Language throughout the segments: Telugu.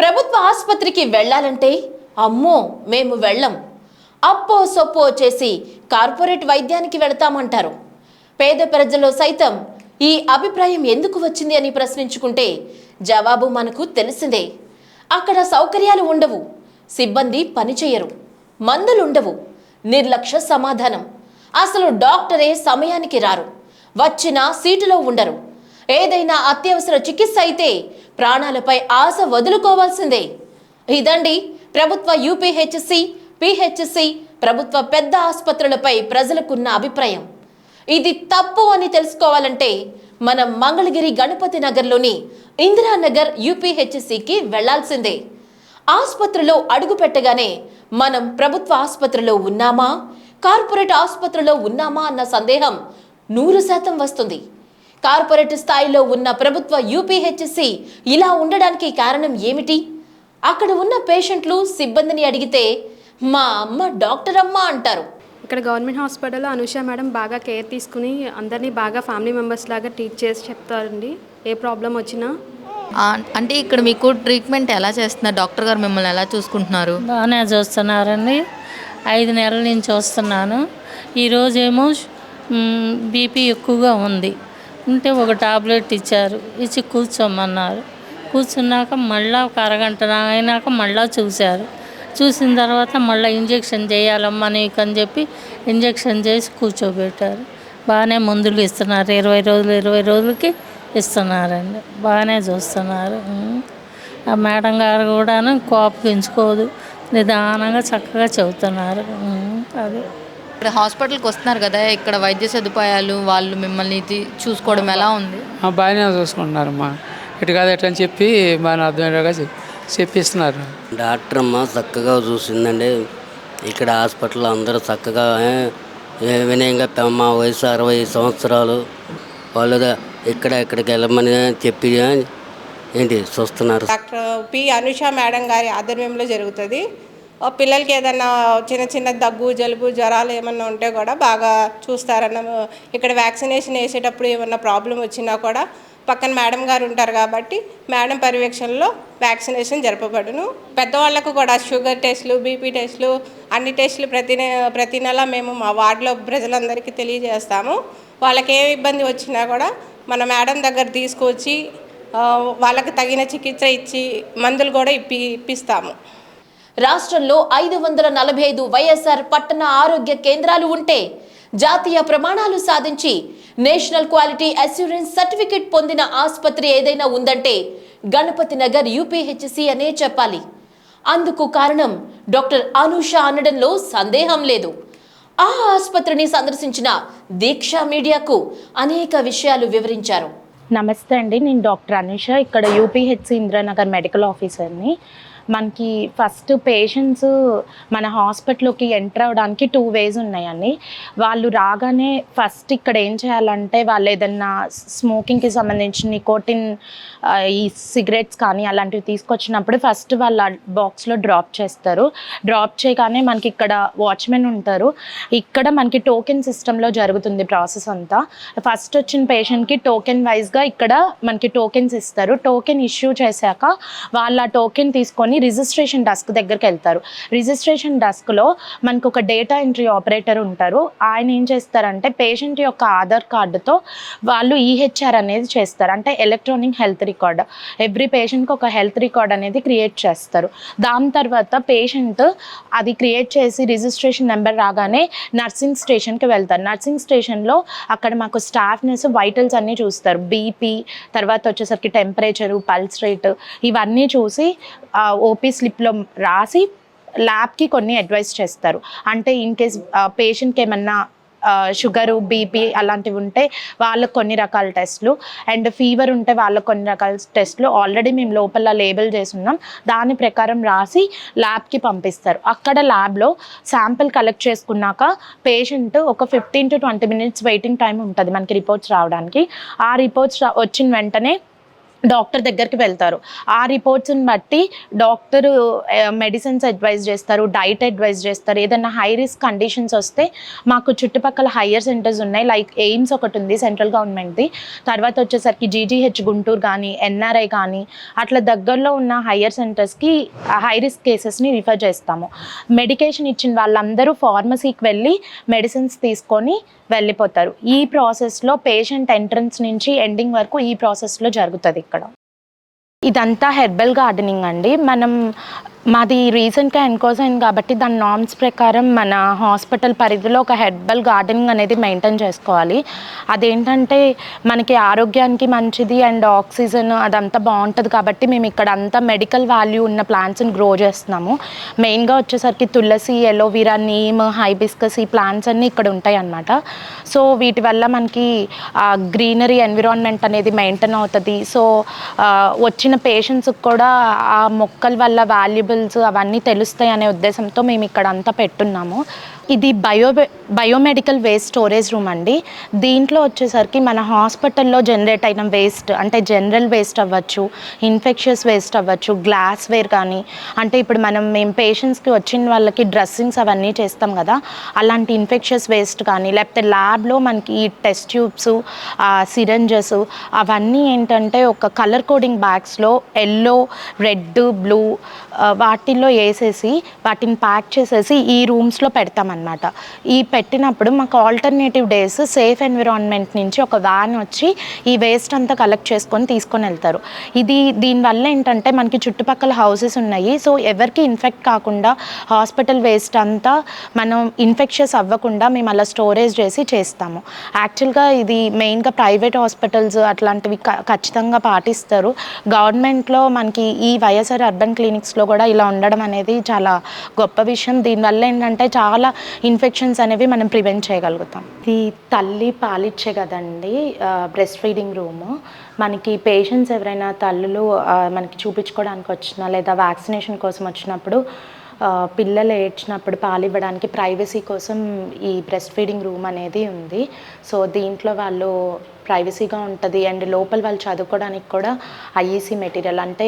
ప్రభుత్వ ఆసుపత్రికి వెళ్ళాలంటే అమ్మో మేము వెళ్ళం. అప్పో సొప్పో చేసి కార్పొరేట్ వైద్యానికి వెళతామంటారు. పేద ప్రజల్లో సైతం ఈ అభిప్రాయం ఎందుకు వచ్చింది అని ప్రశ్నించుకుంటే జవాబు మనకు తెలిసిందే. అక్కడ సౌకర్యాలు ఉండవు సిబ్బంది పనిచేయరు మందులుండవు నిర్లక్ష్య సమాధానం. అసలు డాక్టరే సమయానికి రారు వచ్చినా సీటులో ఉండరు. ఏదైనా అత్యవసర చికిత్స అయితే ప్రాణాలపై ఆశ వదులుకోవాల్సిందే. ఇదండి ప్రభుత్వ యూపీహెచ్సి పిహెచ్సి ప్రభుత్వ పెద్ద ఆసుపత్రులపై ప్రజలకున్న అభిప్రాయం. ఇది తప్పు అని తెలుసుకోవాలంటే మనం మంగళగిరి గణపతి నగర్లోని ఇందిరానగర్ యూపీహెచ్సికి వెళ్ళాల్సిందే. ఆసుపత్రిలో అడుగు పెట్టగానే మనం ప్రభుత్వ ఆసుపత్రిలో ఉన్నామా? కార్పొరేట్ ఆసుపత్రిలో ఉన్నామా అన్న సందేహం నూరు శాతం వస్తుంది. కార్పొరేట్ స్థాయిలో ఉన్న ప్రభుత్వ యూపీహెచ్సి ఇలా ఉండడానికి కారణం ఏమిటి? అక్కడ ఉన్న పేషెంట్లు సిబ్బందిని అడిగితే మా అమ్మ డాక్టర్ అమ్మ అంటారు. ఇక్కడ గవర్నమెంట్ హాస్పిటల్లో అనుష మేడం బాగా కేర్ తీసుకుని అందరినీ బాగా ఫ్యామిలీ మెంబర్స్ లాగా ట్రీట్ చేసి చెప్తారండి. ఏ ప్రాబ్లం వచ్చినా. అంటే ఇక్కడ మీకు ట్రీట్మెంట్ ఎలా చేస్తున్నారు? డాక్టర్ గారు మిమ్మల్ని ఎలా చూసుకుంటున్నారు? బాగానే చూస్తున్నారండి. ఐదు నెలల నుంచి వస్తున్నాను. ఈరోజేమో బీపీ ఎక్కువగా ఉంది. ఉంటే ఒక టాబ్లెట్ ఇచ్చారు. ఇచ్చి కూర్చోమన్నారు. కూర్చున్నాక మళ్ళా ఒక అరగంట అయినాక మళ్ళా చూశారు. చూసిన తర్వాత మళ్ళీ ఇంజెక్షన్ చేయాలమ్మా నీకు అని చెప్పి ఇంజెక్షన్ చేసి కూర్చోబెట్టారు. బాగానే మందులు ఇస్తున్నారు. ఇరవై రోజులు ఇరవై రోజులకి ఇస్తున్నారండి. బాగానే చూస్తున్నారు. ఆ మేడం గారు కూడాను కోపగించుకోదు. నిదానంగా చక్కగా చెబుతున్నారు. అది. ఇక్కడ హాస్పిటల్కి వస్తున్నారు కదా ఇక్కడ వైద్య సదుపాయాలు వాళ్ళు మిమ్మల్ని చూసుకోవడం ఎలా ఉంది? బాగానే చూసుకుంటున్నారమ్మా ఇటు కాదు ఎట్లా అని చెప్పి బాగానే అర్థమయ్యేలాగా చెప్- చెప్పిస్తున్నారు. డాక్టర్ అమ్మ చక్కగా చూసిందండి. ఇక్కడ హాస్పిటల్ అందరూ చక్కగా ఏ, ఏ వినయంగా తమ మా వయసు అరవై సంవత్సరాలు. వాళ్ళు ఇక్కడ ఇక్కడికి వెళ్ళమని చెప్పి ఏంటి చూస్తున్నారు. Doctor P. అనుష మేడం గారి ఆధ్వర్యంలో జరుగుతుంది. పిల్లలకి ఏదైనా చిన్న చిన్న దగ్గు జలుబు జ్వరాలు ఏమన్నా ఉంటే కూడా బాగా చూస్తారన్న ఇక్కడ వ్యాక్సినేషన్ వేసేటప్పుడు ఏమన్నా ప్రాబ్లం వచ్చినా కూడా పక్కన మేడం గారు ఉంటారు కాబట్టి మేడం పర్యవేక్షణలో వ్యాక్సినేషన్ జరపబడును. పెద్దవాళ్ళకు కూడా షుగర్ టెస్టులు బీపీ టెస్టులు అన్ని టెస్టులు ప్రతి నె- ప్రతి నెల మేము మా వార్డులో ప్రజలందరికీ తెలియజేస్తాము. వాళ్ళకి ఏ ఇబ్బంది వచ్చినా కూడా మన మేడం దగ్గర తీసుకొచ్చి వాళ్ళకి తగిన చికిత్స ఇచ్చి మందులు కూడా ఇప్పి ఇప్పిస్తాము. రాష్ట్రంలో ఐదు వందల నలభై ఐదు వైఎస్ఆర్ పట్టణ ఆరోగ్య కేంద్రాలు ఉంటే జాతీయ ప్రమాణాలు సాధించి నేషనల్ క్వాలిటీ అస్యూరెన్స్ సర్టిఫికెట్ పొందిన ఆసుపత్రి ఏదైనా ఉందంటే గణపతి నగర్ యూపీహెచ్సి అనే చెప్పాలి. అందుకు కారణం డాక్టర్ అనూష అనడంలో సందేహం లేదు. ఆ ఆసుపత్రిని సందర్శించిన దీక్ష మీడియాకు అనేక విషయాలు వివరించారు. నమస్తే అండి నేను డాక్టర్ అనుష ఇక్కడ యూపీహెచ్సి ఇంద్రనగర్ మెడికల్ ఆఫీసర్ని. మనకి ఫస్ట్ పేషెంట్స్ మన హాస్పిటల్కి ఎంటర్ అవ్వడానికి టూ వేస్ ఉన్నాయండి. వాళ్ళు రాగానే ఫస్ట్ ఇక్కడ ఏం చేయాలంటే వాళ్ళు ఏదన్నా స్మోకింగ్కి సంబంధించిన నికోటిన్ ఈ సిగరెట్స్ కానీ అలాంటివి తీసుకొచ్చినప్పుడు ఫస్ట్ వాళ్ళ బాక్స్లో డ్రాప్ చేస్తారు. డ్రాప్ చేయగానే మనకి ఇక్కడ వాచ్మెన్ ఉంటారు. ఇక్కడ మనకి టోకెన్ సిస్టంలో జరుగుతుంది ప్రాసెస్ అంతా. ఫస్ట్ వచ్చిన పేషెంట్కి టోకెన్ వైజ్గా ఇక్కడ మనకి టోకెన్స్ ఇస్తారు. టోకెన్ ఇష్యూ చేశాక వాళ్ళ టోకెన్ తీసుకొని రిజిస్ట్రేషన్ డస్క్ దగ్గరికి వెళ్తారు. రిజిస్ట్రేషన్ డస్క్లో మనకు ఒక డేటా ఎంట్రీ ఆపరేటర్ ఉంటారు. ఆయన ఏం చేస్తారంటే పేషెంట్ యొక్క ఆధార్ కార్డుతో వాళ్ళు ఈహెచ్ఆర్ అనేది చేస్తారు. అంటే ఎలక్ట్రానిక్ హెల్త్ రికార్డ్. ఎవ్రీ పేషెంట్కి ఒక హెల్త్ రికార్డ్ అనేది క్రియేట్ చేస్తారు. దాని తర్వాత పేషెంట్ అది క్రియేట్ చేసి రిజిస్ట్రేషన్ నెంబర్ రాగానే నర్సింగ్ స్టేషన్కి వెళ్తారు. నర్సింగ్ స్టేషన్లో అక్కడ మాకు స్టాఫ్నెస్ వైటల్స్ అన్నీ చూస్తారు. బీపీ తర్వాత వచ్చేసరికి టెంపరేచరు పల్స్ రేట్ ఇవన్నీ చూసి ఓపీ స్లిప్లో రాసి ల్యాబ్కి కొన్ని అడ్వైస్ చేస్తారు. అంటే ఇన్ కేస్ పేషెంట్కి ఏమన్నా షుగరు బీపీ అలాంటివి ఉంటే వాళ్ళకు కొన్ని రకాల టెస్ట్లు. అండ్ ఫీవర్ ఉంటే వాళ్ళకు కొన్ని రకాల టెస్ట్లు. ఆల్రెడీ మేము లోపల లేబుల్ చేసి ఉన్నాం దాని ప్రకారం రాసి ల్యాబ్కి పంపిస్తారు. అక్కడ ల్యాబ్లో శాంపిల్ కలెక్ట్ చేసుకున్నాక పేషెంట్ ఒక fifteen to twenty minutes waiting time ఉంటుంది మనకి రిపోర్ట్స్ రావడానికి. ఆ రిపోర్ట్స్ వచ్చిన వెంటనే డాక్టర్ దగ్గరికి వెళ్తారు. ఆ రిపోర్ట్స్ని బట్టి డాక్టర్ మెడిసిన్స్ అడ్వైజ్ చేస్తారు డైట్ అడ్వైజ్ చేస్తారు. ఏదైనా హై రిస్క్ కండిషన్స్ వస్తే మాకు చుట్టుపక్కల హయ్యర్ సెంటర్స్ ఉన్నాయి. లైక్ ఎయిమ్స్ ఒకటి ఉంది సెంట్రల్ గవర్నమెంట్ది తర్వాత వచ్చేసరికి జీజీహెచ్ గుంటూరు కానీ ఎన్ఆర్ఐ కానీ అట్లా దగ్గరలో ఉన్న హయ్యర్ సెంటర్స్కి హై రిస్క్ కేసెస్ని రిఫర్ చేస్తాము. మెడికేషన్ ఇచ్చిన వాళ్ళందరూ ఫార్మసీకి వెళ్ళి మెడిసిన్స్ తీసుకొని వెళ్ళిపోతారు. ఈ ప్రాసెస్లో పేషెంట్ ఎంట్రన్స్ నుంచి ఎండింగ్ వరకు ఈ ప్రాసెస్లో జరుగుతుంది. ఇదంతా హెర్బల్ గార్డెనింగ్ అండి. మనం మాది రీసెంట్గా ఎన్కోజ్ అయింది కాబట్టి దాని నామ్స్ ప్రకారం మన హాస్పిటల్ పరిధిలో ఒక హెర్బల్ గార్డెనింగ్ అనేది మెయింటైన్ చేసుకోవాలి. అదేంటంటే మనకి ఆరోగ్యానికి మంచిది అండ్ ఆక్సిజన్ అదంతా బాగుంటుంది కాబట్టి మేము ఇక్కడ అంతా మెడికల్ వాల్యూ ఉన్న ప్లాంట్స్ని గ్రో చేస్తున్నాము. మెయిన్గా వచ్చేసరికి tulsi aloe vera neem hibiscus ఈ ప్లాంట్స్ అన్నీ ఇక్కడ ఉంటాయి అన్నమాట సో వీటి వల్ల మనకి గ్రీనరీ ఎన్విరాన్మెంట్ అనేది మెయింటైన్ అవుతుంది. సో వచ్చిన పేషెంట్స్కి కూడా ఆ మొక్కల వల్ల వాల్యుబుల్స్ అవన్నీ తెలుస్తాయి అనే ఉద్దేశంతో మేము ఇక్కడ అంతా పెట్టున్నాము. ఇది bio biomedical waste storage room అండి. దీంట్లో వచ్చేసరికి మన హాస్పిటల్లో జనరేట్ అయిన వేస్ట్ అంటే జనరల్ వేస్ట్ అవ్వచ్చు ఇన్ఫెక్షియస్ వేస్ట్ అవ్వచ్చు గ్లాస్ వేర్ కానీ అంటే ఇప్పుడు మనం మేము పేషెంట్స్కి వచ్చిన వాళ్ళకి డ్రెస్సింగ్స్ అవన్నీ చేస్తాం కదా అలాంటి ఇన్ఫెక్షియస్ వేస్ట్ కానీ లేకపోతే ల్యాబ్లో మనకి ఈ టెస్ట్ ట్యూబ్స్ సిరంజెస్ అవన్నీ ఏంటంటే ఒక కలర్ కోడింగ్ బ్యాగ్స్లో ఎల్లో రెడ్ బ్లూ వాటిల్లో వేసేసి వాటిని ప్యాక్ చేసేసి ఈ రూమ్స్లో పెడతామన్నమాట ఈ పెట్టినప్పుడు మాకు ఆల్టర్నేటివ్ డేస్ సేఫ్ ఎన్విరాన్మెంట్ నుంచి ఒక వ్యాన్ వచ్చి ఈ వేస్ట్ అంతా కలెక్ట్ చేసుకొని తీసుకొని వెళ్తారు. ఇది దీనివల్ల ఏంటంటే మనకి చుట్టుపక్కల హౌసెస్ ఉన్నాయి. సో ఎవరికి ఇన్ఫెక్ట్ కాకుండా హాస్పిటల్ వేస్ట్ అంతా మనం ఇన్ఫెక్షన్స్ అవ్వకుండా మేము అలా స్టోరేజ్ చేసి చేస్తాము. యాక్చువల్గా ఇది మెయిన్గా ప్రైవేట్ హాస్పిటల్స్ అట్లాంటివి క- ఖచ్చితంగా పాటిస్తారు. గవర్నమెంట్లో మనకి ఈ వైఎస్ఆర్ అర్బన్ క్లినిక్స్లో కూడా ఇలా ఉండడం అనేది చాలా గొప్ప విషయం. దీనివల్ల ఏంటంటే చాలా ఇన్ఫెక్షన్స్ అనేవి మనం ప్రివెంట్ చేయగలుగుతాం. ఇది తల్లి పాలిచ్చే కదండి బ్రెస్ట్ ఫీడింగ్ రూము మనకి పేషెంట్స్ ఎవరైనా తల్లులు మనకి చూపించుకోవడానికి వచ్చినా లేదా వ్యాక్సినేషన్ కోసం వచ్చినప్పుడు పిల్లలు ఏడ్చినప్పుడు పాలు ఇవ్వడానికి ప్రైవసీ కోసం ఈ బ్రెస్ట్ ఫీడింగ్ రూమ్ అనేది ఉంది. సో దీంట్లో వాళ్ళు ప్రైవసీగా ఉంటుంది. అండ్ లోపల వాళ్ళు చదువుకోవడానికి కూడా ఐఈసీ మెటీరియల్ అంటే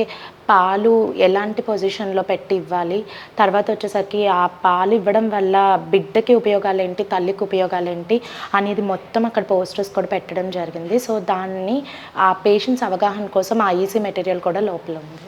పాలు ఎలాంటి పొజిషన్లో పెట్టి ఇవ్వాలి. తర్వాత వచ్చేసరికి ఆ పాలు ఇవ్వడం వల్ల బిడ్డకి ఉపయోగాలు ఏంటి తల్లికి ఉపయోగాలు ఏంటి అనేది మొత్తం అక్కడ పోస్టర్స్ కూడా పెట్టడం జరిగింది. సో దాన్ని ఆ పేషెంట్స్ అవగాహన కోసం ఐఈసీ మెటీరియల్ కూడా లోపల ఉంది.